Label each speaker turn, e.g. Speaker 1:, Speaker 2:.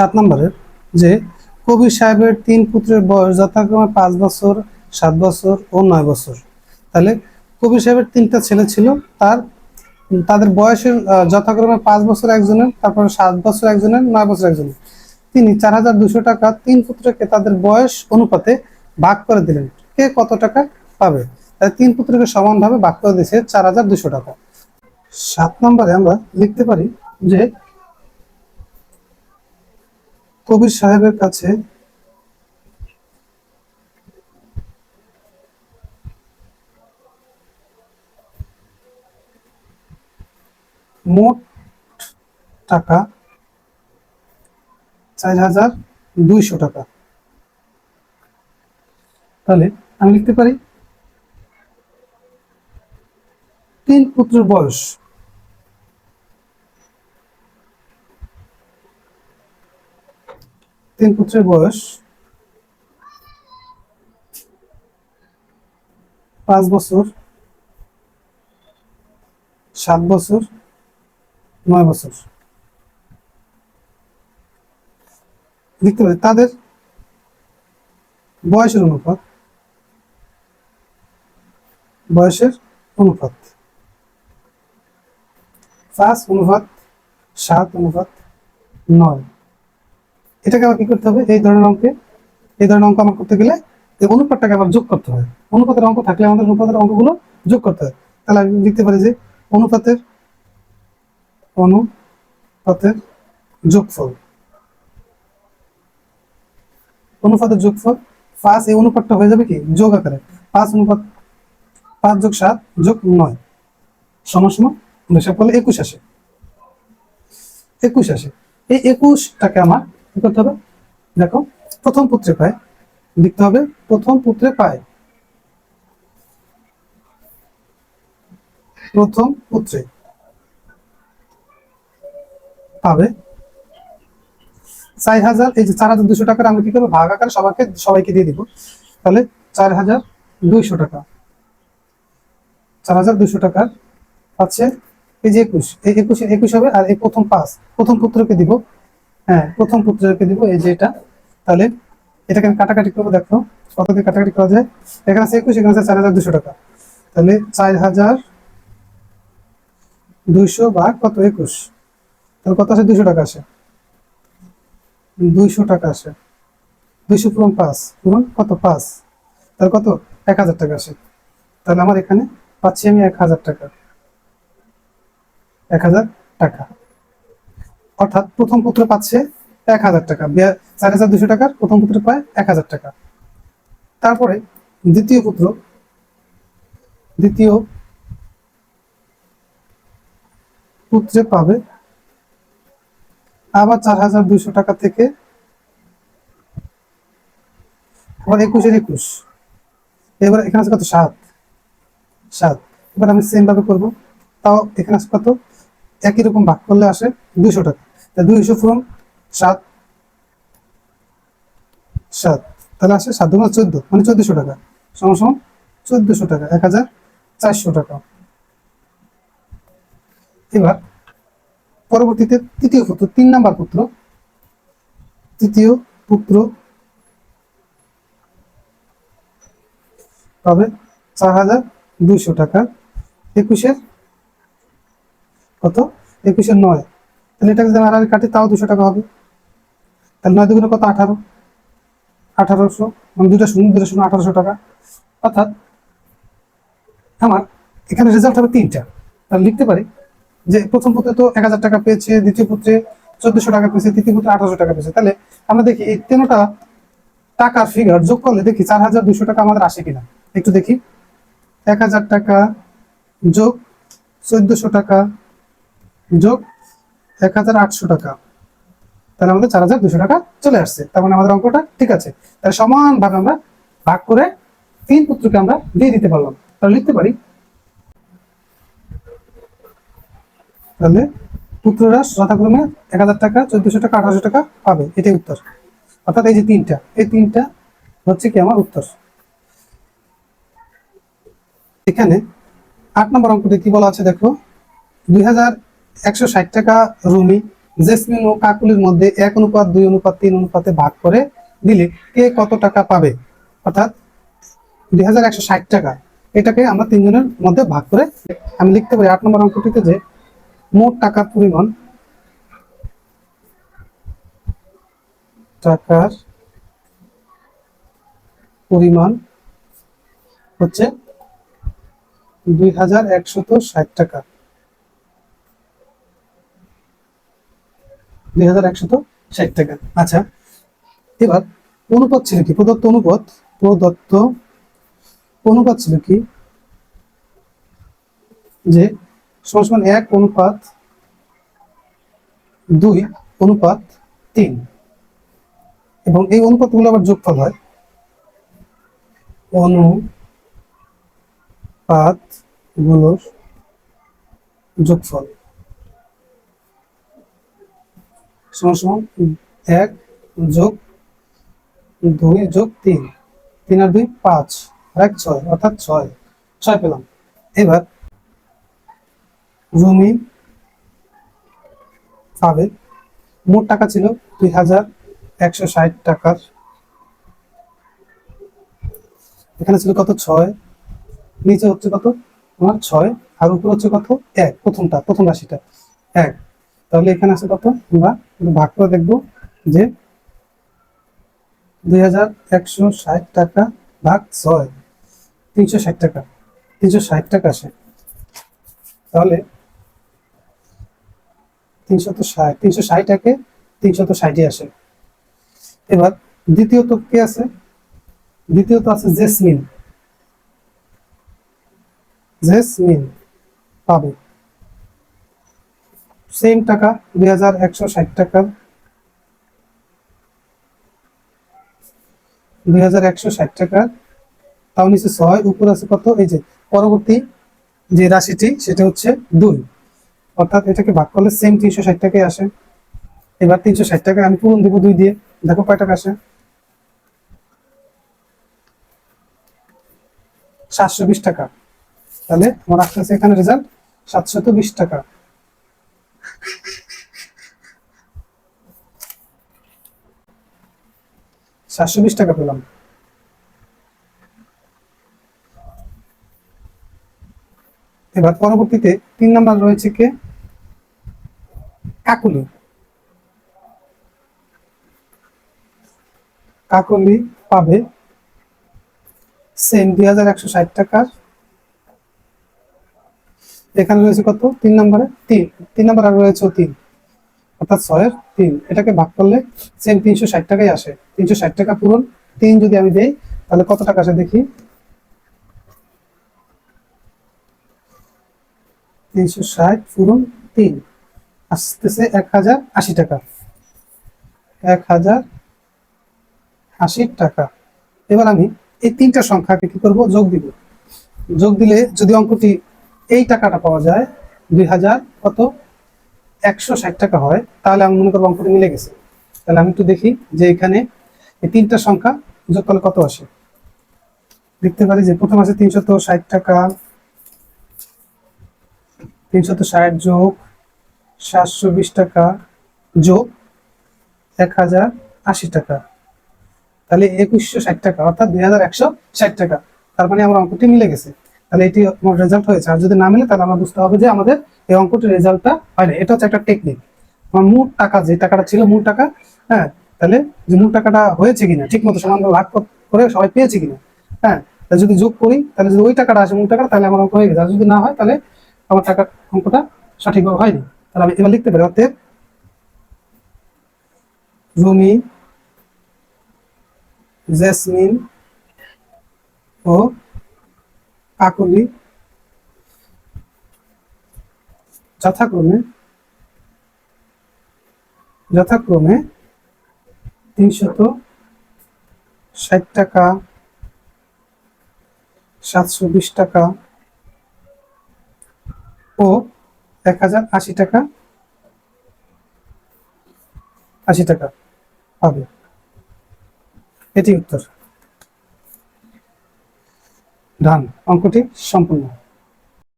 Speaker 1: সাত নম্বরের, যে কবির সাহেবের তিন পুত্রের বয়স যথাক্রমে পাঁচ বছর, সাত বছর ও নয় বছর। তাহলে কবির সাহেবের তিনটা ছেলে ছিল, তার, তাদের বয়সের যথাক্রমে পাঁচ বছর একজনের, তারপরে সাত বছর একজনের, নয় বছর একজনের। তিনি চার হাজার দুশো টাকা তিন পুত্রকে তাদের বয়স অনুপাতে ভাগ করে দিলেন। কে কত টাকা পাবে? তাই তিন পুত্রকে সমানভাবে ভাগ করে দিয়েছে চার হাজার দুশো টাকা। সাত নম্বরে আমরা লিখতে পারি যে কবির সাহেবের কাছে মোট টাকা চার হাজার দুইশো টাকা। তাহলে আমি লিখতে পারি, তিন পুত্রের বয়স তিন পুত্রের বয়স। পাঁচ বছর। সাত বছর। নয় বছর। লিখতে পারি? তাদের বয়সের অনুপাত। বয়সের অনুপাত। পাঁচ অনুপাত, সাত অনুপাত, নয়। এটাকে আবার কি করতে হবে? এই ধরনের অঙ্কে, এই ধরনের অঙ্ক আমার করতে গেলে এই অনুপাতটাকে আবার যোগ করতে হয়। অনুপাতের অঙ্ক থাকলে আমাদের অনুপাতের অঙ্কগুলো যোগ করতে হয়। তাহলে আমি লিখতে পারি যে অনুপাতের অনুপাতের যোগফল অনুপাতের যোগফল পাঁচ, এই অনুপাতটা হয়ে যাবে কি? যোগ আকারে। পাঁচ অনুপাত, পাঁচ যোগ সাত যোগ নয়। সমান সমান হিসাব একুশ আসে। একুশ আসে। এই একুশটাকে আমার কি করতে হবে? দেখো, প্রথম পুত্রে পায়। লিখতে হবে, প্রথম পুত্রে পায়। প্রথম পুত্রে পাবে চার হাজার, এই যে চার হাজার দুশো টাকার আমরা কি করব? ভাগ আকারে সবাইকে সবাইকে দিয়ে দিব। তাহলে চার হাজার দুইশো টাকা। চার হাজার দুশো টাকার পাচ্ছে এই যে একুশ, এই একুশ একুশ হবে, আর এই প্রথম পাঁচ। প্রথম পুত্রকে দিব হ্যাঁ প্রথম পুত্রকে দিব, এই যে এটা। তাহলে এটাকে আমি কাটাকাটি করব, দেখো কত দিয়ে কাটাকাটি করা যায়। এখানে আছে একুশ, এখানে আছে চার হাজার দুশো টাকা। তাহলে চার হাজার দুইশো ভাগ কত? একুশ। তাহলে কত আসে? দুশো টাকা আসে। দুইশো টাকা আসে। দুইশো পূরণ পাঁচ। পূরণ কত? পাঁচ। তাহলে কত? এক হাজার টাকা আসে। তাহলে আমার এখানে পাচ্ছি আমি এক হাজার টাকা। এক হাজার টাকা। অর্থাৎ প্রথম পুত্র পাচ্ছে এক হাজার টাকা। চার হাজার দুশো টাকার প্রথম পুত্র পায় এক হাজার টাকা। তারপরে দ্বিতীয় পুত্র, দ্বিতীয় পুত্রে পাবে আবার চার হাজার দুইশো টাকা থেকে আবার একুশের একুশ। এবার এখানে আছে কত? সাত। সাত। এবার আমি সেম ভাবে করব। তাও এখানে আছে কত? একই রকম ভাগ করলে আসে দুইশো টাকা। তা দুইশো ফ্রম সাত। সাত। তাহলে আসে সাত দুগুণ চোদ্দ মানে চোদ্দশো টাকা। সমান সমান চোদ্দশো টাকা, এক হাজার চারশো টাকা। এবার পরবর্তীতে তৃতীয় পুত্র তিন নাম্বার পুত্র তৃতীয় পুত্র পাবে চার হাজার দুইশো টাকা। একুশের কত? একুশের নয়। তাহলে এটাকে যদি আর কাটি তাও দুশো টাকা হবে। তাহলে নয় দুগুণে কত? আঠারো। আঠারোশো। মানে দুটা শূন্য দুটা শূন্য, আঠারোশো টাকা। অর্থাৎ, আমার এখানে রেজাল্ট হবে তিনটা। তাহলে লিখতে পারি যে প্রথম পুত্রে তো এক হাজার টাকা পেয়েছে, দ্বিতীয় পুত্রে চোদ্দশো টাকা পেয়েছে, তৃতীয় পুত্রে আঠারোশো টাকা পেয়েছে। তাহলে আমরা দেখি এই তেনোটা টাকার ফিগার যোগ করলে দেখি চার হাজার দুশো টাকা আমাদের আসে কিনা। একটু দেখি। এক হাজার টাকা যোগ চোদ্দশো টাকা যোগ এক হাজার আটশো টাকা। তাহলে আমাদের চার হাজার দুশো টাকা চলে আসছে। তার মানে আমাদের অঙ্কটা ঠিক আছে। তাহলে সমান সমানভাবে আমরা ভাগ করে তিন পুত্রকে আমরা দিয়ে দিতে পারলাম। তাহলে লিখতে পারি, তাহলে পুত্ররা যথাক্রমে এক হাজার টাকা, চোদ্দশো টাকা, আঠারোশো টাকা পাবে। এটাই উত্তর। অর্থাৎ এই যে তিনটা, এই তিনটা হচ্ছে কি আমার উত্তর। এখানে আট নম্বর অঙ্কটি কি বলা আছে দেখো? দুই হাজার একশো ষাট টাকা রুমি, জেসমিন ও কাকুলির মধ্যে এক অনুপাত, দুই অনুপাত, তিন অনুপাতে ভাগ করে দিলে কে কত টাকা পাবে? অর্থাৎ দুই হাজার একশো ষাট টাকা। এটাকে আমরা তিনজনের মধ্যে ভাগ করে, আমি লিখতে পারি আট নম্বর অঙ্কটিতে যে মোট টাকার পরিমাণ টাকার পরিমাণ হচ্ছে দুই হাজার একশত ষাট টাকা। দুই হাজার একশত ষাট টাকা। আচ্ছা এবার অনুপাত ছিল কি? প্রদত্ত অনুপাত প্রদত্ত অনুপাত ছিল কি? যে সমান এক অনুপাত দুই অনুপাত তিন। এবং এই অনুপাতগুলো আবার যোগফল হয়। অনুপাতগুলোর যোগফল। সমান এক যোগ দুই যোগ তিন। তিন আর দুই পাঁচ। এক ছয়, অর্থাৎ ছয়। ছয় পেলাম। এবার রুমি পাবে। মোট টাকা ছিল দুই হাজার একশো ষাট টাকার। এখানে ছিল কত? ছয়। নিচে হচ্ছে কত? তোমার ছয়। আর উপর হচ্ছে কত? এক। প্রথমটা, প্রথম রাশিটা। এক। তাহলে এখানে আছে কত? আমরা ভাগ করে দেখব যে দুই হাজার একশো ষাট টাকা ভাগ ছয়, তিনশো টাকা, তিনশো ষাট টাকা আসে। তাহলে তিনশত ষাট, তিনশো ষাট একে তিনশত ষাটই আসে। এবার দ্বিতীয়ত কে আছে? দ্বিতীয়ত আছে জেসমিন। জেসমিন পাবে। সেম টাকা, দুই হাজার একশো ষাট টাকা। দুই হাজার একশো ষাট টাকা। তাও নিচে ছয়, উপর আছে কত? এই যে, পরবর্তী যে রাশিটি, সেটা হচ্ছে দুই। অর্থাৎ এটাকে ভাগ করলে সেম তিনশো ষাট টাকায় আসে। এবার তিনশো ষাট টাকা আমি পূরণ দেবো দুই দিয়ে। দেখো কয় টাকা আসে? সাতশো বিশ টাকা। তাহলে আমার আসতেছে এখানে রেজাল্ট সাতশত বিশ টাকা। সাতশো বিশ টাকা পেলাম। এবার পরবর্তীতে তিন নাম্বার রয়েছে কে? কাকুলি। কাকলি পাবে সেম দুই হাজার একশো ষাট টাকার এখানে রয়েছে কত? তিন নম্বরে তিন। তিন নম্বর আর রয়েছে তিন। অর্থাৎ ছয়ের তিন। এটাকে ভাগ করলে সেম তিনশো ষাট টাকাই আসে। তিনশো ষাট টাকা পূরণ। তিন যদি আমি দেই, তাহলে কত টাকা আসে দেখি? তিনশো ষাট পূরণ তিন। আসতেছে এক হাজার আশি টাকা। এক হাজার আশি টাকা। এবার আমি এই তিনটা সংখ্যাকে কি করব? যোগ দিব। যোগ দিলে যদি অঙ্কটি এই টাকাটা পাওয়া যায় দুই হাজার কত? একশো ষাট টাকা হয়। তাহলে আমি মনে করব অঙ্কটি মিলে গেছে। তাহলে আমি একটু দেখি যে এখানে এই তিনটা সংখ্যা যোগ করলে কত আসে। দেখতে পারি যে প্রথম আছে তিনশত ষাট টাকা। তিনশত ষাট যোগ সাতশো বিশ টাকা যোগ এক হাজার আশি টাকা। তাহলে একুশশো ষাট টাকা, অর্থাৎ দুই হাজার একশো ষাট টাকা। তার মানে আমার অঙ্কটি মিলে গেছে। তাহলে এটি আমার রেজাল্ট হয়েছে। আর যদি না মিলে, তাহলে আমরা বুঝতে হবে যে আমাদের এই অঙ্কটির রেজাল্টটা হয় না এটা হচ্ছে একটা টেকনিক আমার মূল টাকা, যে টাকাটা ছিল মোট টাকা হ্যাঁ তাহলে যে মোট টাকাটা হয়েছে কিনা ঠিক মতো সমানভাবে ভাগ করে সবাই পেয়েছে কিনা হ্যাঁ তাহলে যদি যোগ করি, তাহলে যদি ওই টাকাটা আসে মূল টাকা তাহলে আমার অঙ্ক হয়ে গেছে। আর যদি না হয়, তাহলে আমার টাকার অঙ্কটা সঠিকভাবে হয়নি। তাহলে আমি এবার লিখতে পারি। অর্থের রুমি, জেসমিন ও কাকলি। যথাক্রমে যথাক্রমে তিনশত ষাট টাকা, সাতশো বিশ টাকা ও এক হাজার আশি টাকা আশি টাকা পাবে। এটি উত্তর। ডান অঙ্কটি সম্পূর্ণ।